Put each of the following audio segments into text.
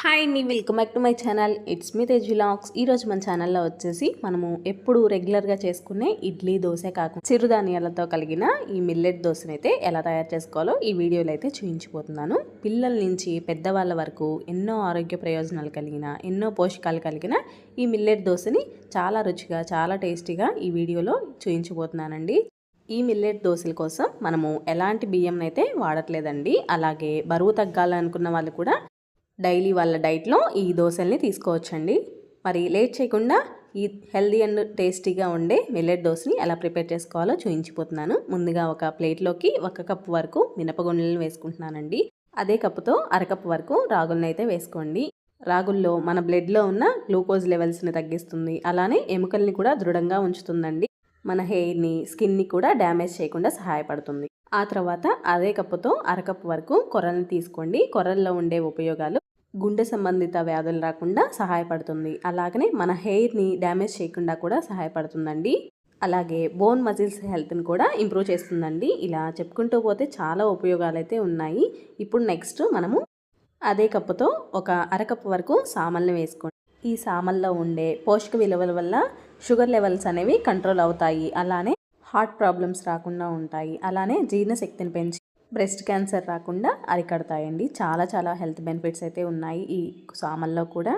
Hi అండి welcome back to my channel it's me Tej vlogs ఈరోజు మన ఛానల్లో వచ్చేసి మనము ఎప్పుడు రెగ్యులర్గా చేసుకునే ఇడ్లీ దోశ కాకుండా చిరుధాన్యాలతో కలిగిన ఈ మిల్లెట్ దోశను అయితే ఎలా తయారు చేసుకోవాలో ఈ వీడియోలో అయితే చూపించిపోతున్నాను పిల్లల నుంచి పెద్దవాళ్ళ వరకు ఎన్నో ఆరోగ్య ప్రయోజనాలు కలిగిన ఎన్నో పోషకాలు కలిగిన ఈ మిల్లెట్ దోశని చాలా రుచిగా చాలా టేస్టీగా ఈ వీడియోలో చూపించిపోతున్నానండి ఈ మిల్లెట్ దోశల కోసం మనము ఎలాంటి బియ్యం అయితే వాడట్లేదండి అలాగే బరువు తగ్గాలనుకున్న వాళ్ళు కూడా డైలీ వాళ్ళ డైట్లో ఈ దోశల్ని తీసుకోవచ్చండి. మరి లేట్ చేయకుండా ఈ హెల్దీ అండ్ టేస్టీగా ఉండే మిల్లెట్ దోశని ఎలా ప్రిపేర్ చేసుకోవాలో చూయించిపోతున్నాను. ముందుగా ఒక ప్లేట్లోకి ఒక కప్పు వరకు మినపగుండలను వేసుకుంటున్నానండి. అదే కప్పుతో అరకప్పు వరకు రాగులను అయితే వేసుకోండి. రాగుల్లో మన బ్లడ్లో ఉన్న గ్లూకోజ్ లెవెల్స్ని తగ్గిస్తుంది. అలానే ఎముకల్ని కూడా దృఢంగా ఉంచుతుందండి. మన హెయిర్ని స్కిన్ని కూడా డ్యామేజ్ చేయకుండా సహాయపడుతుంది. ఆ తర్వాత అదే కప్పుతో అరకప్పు వరకు కొర్రల్ని తీసుకోండి. కొర్రల్లో ఉండే ఉపయోగాలు గుండె సంబంధిత వ్యాధులు రాకుండా సహాయపడుతుంది. అలాగనే మన హెయిర్ని డ్యామేజ్ చేయకుండా కూడా సహాయపడుతుందండి. అలాగే బోన్ మజిల్స్ హెల్త్ని కూడా ఇంప్రూవ్ చేస్తుందండి. ఇలా చెప్పుకుంటూ పోతే చాలా ఉపయోగాలు అయితే ఉన్నాయి. ఇప్పుడు నెక్స్ట్ మనము అదే కప్పుతో ఒక అరకప్పు వరకు సామల్ని వేసుకోండి. ఈ సామల్లో ఉండే పోషక విలువల వల్ల షుగర్ లెవెల్స్ అనేవి కంట్రోల్ అవుతాయి. అలానే హార్ట్ ప్రాబ్లమ్స్ రాకుండా ఉంటాయి. అలానే జీర్ణశక్తిని పెంచి బ్రెస్ట్ క్యాన్సర్ రాకుండా అరికడతాయండి. చాలా చాలా హెల్త్ బెనిఫిట్స్ అయితే ఉన్నాయి ఈ సామల్లో కూడా.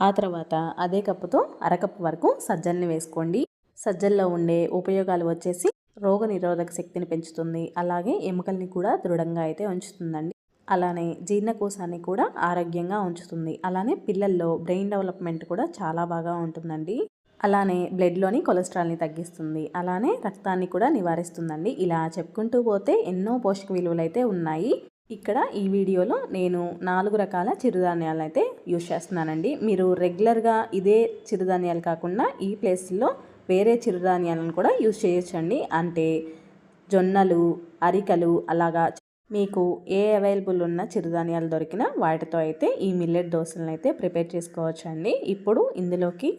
ఆ తర్వాత అదే కప్పుతో అరకప్పు వరకు సజ్జల్ని వేసుకోండి. సజ్జల్లో ఉండే ఉపయోగాలు వచ్చేసి రోగ నిరోధక శక్తిని పెంచుతుంది. అలాగే ఎముకల్ని కూడా దృఢంగా అయితే ఉంచుతుందండి. అలానే జీర్ణకోశాన్ని కూడా ఆరోగ్యంగా ఉంచుతుంది. అలానే పిల్లల్లో బ్రెయిన్ డెవలప్మెంట్ కూడా చాలా బాగా ఉంటుందండి. అలానే బ్లడ్లోని కొలెస్ట్రాల్ని తగ్గిస్తుంది. అలానే రక్తాన్ని కూడా నివారిస్తుందండి. ఇలా చెప్పుకుంటూ పోతే ఎన్నో పోషక విలువలు అయితే ఉన్నాయి. ఇక్కడ ఈ వీడియోలో నేను నాలుగు రకాల చిరుధాన్యాలు అయితే యూజ్ చేస్తున్నానండి. మీరు రెగ్యులర్గా ఇదే చిరుధాన్యాలు కాకుండా ఈ ప్లేస్లో వేరే చిరుధాన్యాలను కూడా యూజ్ చేయొచ్చండి. అంటే జొన్నలు అరికలు అలాగా మీకు ఏ అవైలబుల్ ఉన్న చిరుధాన్యాలు దొరికినా వాటితో అయితే ఈ మిల్లెట్ దోశలను అయితే ప్రిపేర్ చేసుకోవచ్చండి. ఇప్పుడు ఇందులోకి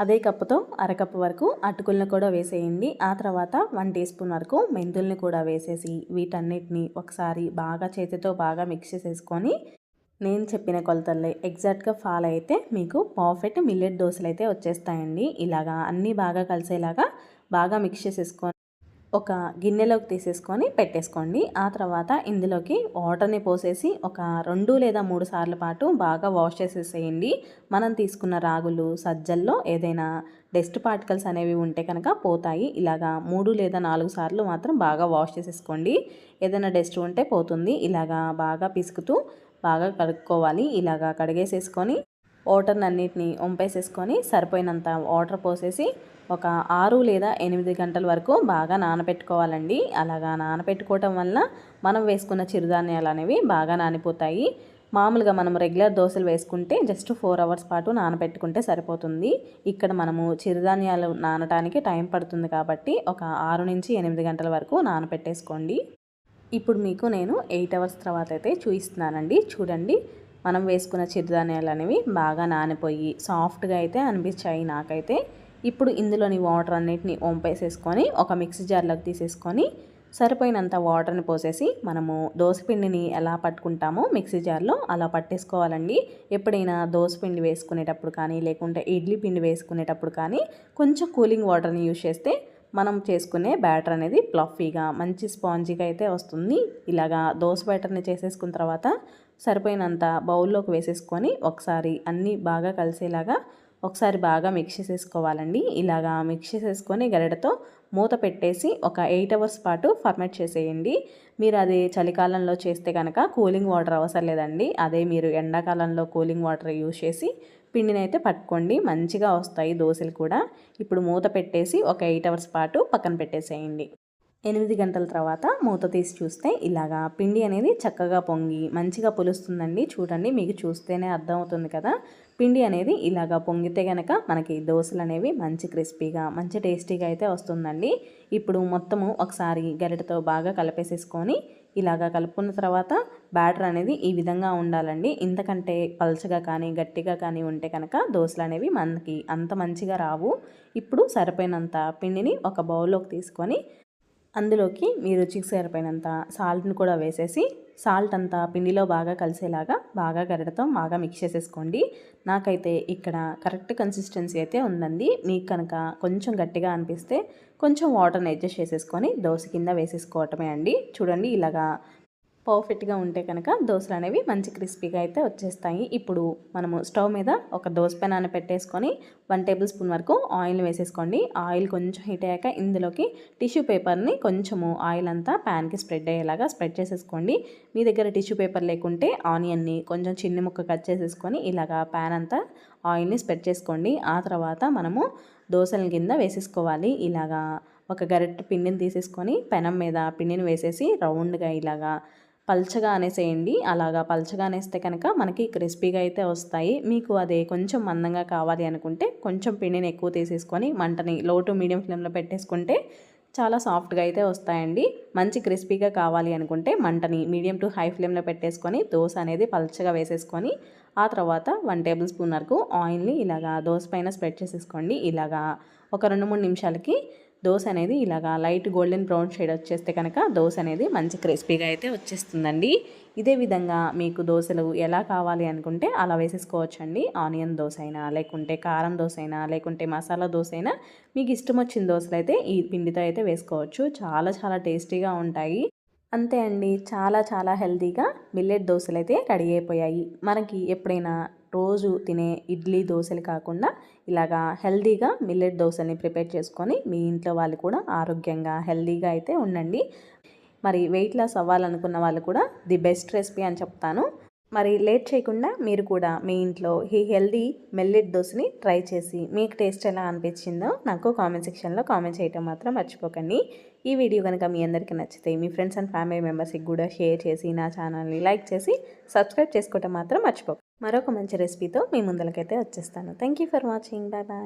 అదే కప్పుతో అరకప్పు వరకు అటుకులను కూడా వేసేయండి. ఆ తర్వాత వన్ టీ స్పూన్ వరకు మెంతుల్ని కూడా వేసేసి వీటన్నిటిని ఒకసారి బాగా చేతితో బాగా మిక్స్ చేసేసుకొని నేను చెప్పిన కొలతల్లో ఎగ్జాక్ట్గా ఫాలో అయితే మీకు పర్ఫెక్ట్ మిల్లెట్ దోశలు అయితే వచ్చేస్తాయండి. ఇలాగా అన్నీ బాగా కలిసేలాగా బాగా మిక్స్ చేసేసుకొని ఒక గిన్నెలోకి తీసేసుకొని పెట్టేసుకోండి. ఆ తర్వాత ఇందులోకి వాటర్ని పోసేసి ఒక రెండు లేదా మూడు సార్లు పాటు బాగా వాష్ చేసేసేయండి. మనం తీసుకున్న రాగులు సజ్జల్లో ఏదైనా డస్ట్ పార్టికల్స్ అనేవి ఉంటే కనుక పోతాయి. ఇలాగా మూడు లేదా నాలుగు సార్లు మాత్రం బాగా వాష్ చేసేసుకోండి. ఏదైనా డస్ట్ ఉంటే పోతుంది. ఇలాగా బాగా పిసుకుతూ బాగా కడుక్కోవాలి. ఇలాగా కడిగేసేసుకొని వాటర్ని అన్నిటిని వంపేసేసుకొని సరిపోయినంత వాటర్ పోసేసి ఒక ఆరు లేదా ఎనిమిది గంటల వరకు బాగా నానబెట్టుకోవాలండి అలాగా నానబెట్టుకోవటం వల్ల మనం వేసుకున్న చిరుధాన్యాలు అనేవి బాగా నానిపోతాయి. మామూలుగా మనం రెగ్యులర్ దోశలు వేసుకుంటే జస్ట్ ఫోర్ అవర్స్ పాటు నానబెట్టుకుంటే సరిపోతుంది. ఇక్కడ మనము చిరుధాన్యాలు నానటానికి టైం పడుతుంది కాబట్టి ఒక ఆరు నుంచి ఎనిమిది గంటల వరకు నానబెట్టేసుకోండి ఇప్పుడు మీకు నేను ఎయిట్ అవర్స్ తర్వాత అయితే చూపిస్తున్నానండి. చూడండి. మనం వేసుకున్న చిరుధాన్యాలు అనేవి బాగా నానిపోయి సాఫ్ట్గా అయితే అనిపించాయి నాకైతే. ఇప్పుడు ఇందులోని వాటర్ అన్నిటిని వంపేసేసుకొని ఒక మిక్సీ జార్లోకి తీసేసుకొని సరిపోయినంత వాటర్ని పోసేసి మనము దోసపిండిని ఎలా పట్టుకుంటామో మిక్సీ జార్లో అలా పట్టేసుకోవాలండి. ఎప్పుడైనా దోసపిండి వేసుకునేటప్పుడు కానీ లేకుంటే ఇడ్లీ పిండి వేసుకునేటప్పుడు కానీ కొంచెం కూలింగ్ వాటర్ని యూజ్ చేస్తే మనం చేసుకునే బ్యాటర్ అనేది ప్లఫీగా మంచి స్పాంజీగా అయితే వస్తుంది. ఇలాగా దోశ బ్యాటర్ని చేసేసుకున్న తర్వాత సరిపోయినంత బౌల్లోకి వేసేసుకొని ఒకసారి అన్నీ బాగా కలిసేలాగా ఒకసారి బాగా మిక్స్ చేసేసుకోవాలండి. ఇలాగా మిక్స్ చేసేసుకొని గరిటతో మూత పెట్టేసి ఒక ఎయిట్ అవర్స్ పాటు ఫర్మెంట్ చేసేయండి. మీరు అది చలికాలంలో చేస్తే కనుక కూలింగ్ వాటర్ అవసరం లేదండి. అదే మీరు ఎండాకాలంలో కూలింగ్ వాటర్ యూజ్ చేసి పిండిని అయితే పట్టుకోండి. మంచిగా వస్తాయి దోశలు కూడా. ఇప్పుడు మూత పెట్టేసి ఒక ఎయిట్ అవర్స్ పాటు పక్కన పెట్టేసేయండి. ఎనిమిది గంటల తర్వాత మూత తీసి చూస్తే ఇలాగా పిండి అనేది చక్కగా పొంగి మంచిగా పులుస్తుందండి. చూడండి మీకు చూస్తేనే అర్థమవుతుంది కదా. పిండి అనేది ఇలాగా పొంగితే కనుక మనకి దోశలు అనేవి మంచి క్రిస్పీగా మంచి టేస్టీగా అయితే వస్తుందండి. ఇప్పుడు మొత్తము ఒకసారి గరిటతో బాగా కలిపేసేసుకొని ఇలాగా కలుపుకున్న తర్వాత బ్యాటర్ అనేది ఈ విధంగా ఉండాలండి. ఇంతకంటే పల్చగా కానీ గట్టిగా కానీ ఉంటే కనుక దోశలు అనేవి మనకి అంత మంచిగా రావు. ఇప్పుడు సరిపోయినంత పిండిని ఒక బౌల్లోకి తీసుకొని అందులోకి మీ రుచికి సరిపోయినంత సాల్ట్ని కూడా వేసేసి సాల్ట్ అంతా పిండిలో బాగా కలిసేలాగా బాగా గరడతో బాగా మిక్స్ చేసేసుకోండి. నాకైతే ఇక్కడ కరెక్ట్ కన్సిస్టెన్సీ అయితే ఉందండి. మీకు కనుక కొంచెం గట్టిగా అనిపిస్తే కొంచెం వాటర్ని అడ్జస్ట్ చేసేసుకొని దోశ కింద వేసేసుకోవటమే అండి. చూడండి ఇలాగా పర్ఫెక్ట్గా ఉంటే కనుక దోశలు అనేవి మంచి క్రిస్పీగా అయితే వచ్చేస్తాయి. ఇప్పుడు మనము స్టవ్ మీద ఒక దోశ పెనాన్ని పెట్టేసుకొని వన్ టేబుల్ స్పూన్ వరకు ఆయిల్ వేసేసుకోండి. ఆయిల్ కొంచెం హీట్ అయ్యాక ఇందులోకి టిష్యూ పేపర్ని కొంచెము ఆయిల్ అంతా ప్యాన్కి స్ప్రెడ్ అయ్యేలాగా స్ప్రెడ్ చేసేసుకోండి. మీ దగ్గర టిష్యూ పేపర్ లేకుంటే ఆనియన్ని కొంచెం చిన్న ముక్క కట్ చేసేసుకొని ఇలాగా ప్యాన్ అంతా ఆయిల్ని స్ప్రెడ్ చేసుకోండి. ఆ తర్వాత మనము దోశల కింద వేసేసుకోవాలి. ఇలాగా ఒక గరిటె పిండిని తీసేసుకొని పెనం మీద పిండిని వేసేసి రౌండ్గా ఇలాగా పల్చగా అనేసేయండి. అలాగా పల్చగా అనేస్తే కనుక మనకి క్రిస్పీగా అయితే వస్తాయి. మీకు అదే కొంచెం మందంగా కావాలి అనుకుంటే కొంచెం పిండిని ఎక్కువ తీసేసుకొని మంటని లో టు మీడియం ఫ్లేమ్లో పెట్టేసుకుంటే చాలా సాఫ్ట్గా అయితే వస్తాయండి. మంచి క్రిస్పీగా కావాలి అనుకుంటే మంటని మీడియం టు హై ఫ్లేమ్లో పెట్టేసుకొని దోశ అనేది పల్చగా వేసేసుకొని ఆ తర్వాత వన్ టేబుల్ స్పూన్ వరకు ఆయిల్ని ఇలాగా దోశ పైన స్ప్రెడ్ చేసేసుకోండి. ఇలాగా ఒక రెండు మూడు నిమిషాలకి దోశ అనేది ఇలాగా లైట్ గోల్డెన్ బ్రౌన్ షేడ్ వచ్చేస్తే కనుక దోశ అనేది మంచి క్రిస్పీగా అయితే వచ్చేస్తుందండి. ఇదే విధంగా మీకు దోశలు ఎలా కావాలి అనుకుంటే అలా వేసేసుకోవచ్చండి. ఆనియన్ దోశ అయినా లేకుంటే కారం దోశ అయినా లేకుంటే మసాలా దోశ అయినా మీకు ఇష్టం వచ్చిన దోశలు అయితే ఈ పిండితో అయితే వేసుకోవచ్చు. చాలా చాలా టేస్టీగా ఉంటాయి. అంతే అండి. చాలా చాలా హెల్తీగా మిల్లెట్ దోశలు అయితే రెడీ అయిపోయాయి. మనకి ఎప్పుడైనా రోజు తినే ఇడ్లీ దోశలు కాకుండా ఇలాగా హెల్దీగా మిల్లెట్ దోశల్ని ప్రిపేర్ చేసుకొని మీ ఇంట్లో వాళ్ళు కూడా ఆరోగ్యంగా హెల్దీగా అయితే ఉండండి. మరి వెయిట్ లాస్ అవ్వాలనుకున్న వాళ్ళు కూడా ది బెస్ట్ రెసిపీ అని చెప్తాను. మరి లేట్ చేయకుండా మీరు కూడా మీ ఇంట్లో ఈ హెల్దీ మెల్లెట్ దోశని ట్రై చేసి మీకు టేస్ట్ ఎలా అనిపించిందో నాకు కామెంట్ సెక్షన్లో కామెంట్ చేయటం మాత్రం మర్చిపోకండి. ఈ వీడియో కనుక మీ అందరికీ నచ్చితే మీ ఫ్రెండ్స్ అండ్ ఫ్యామిలీ మెంబర్స్కి కూడా షేర్ చేసి నా ఛానల్ని లైక్ చేసి సబ్స్క్రైబ్ చేసుకోవటం మాత్రం మర్చిపోకండి మరొక మంచి రెసిపీతో మీ ముందలకైతే వచ్చేస్తాను. Thank you for watching bye bye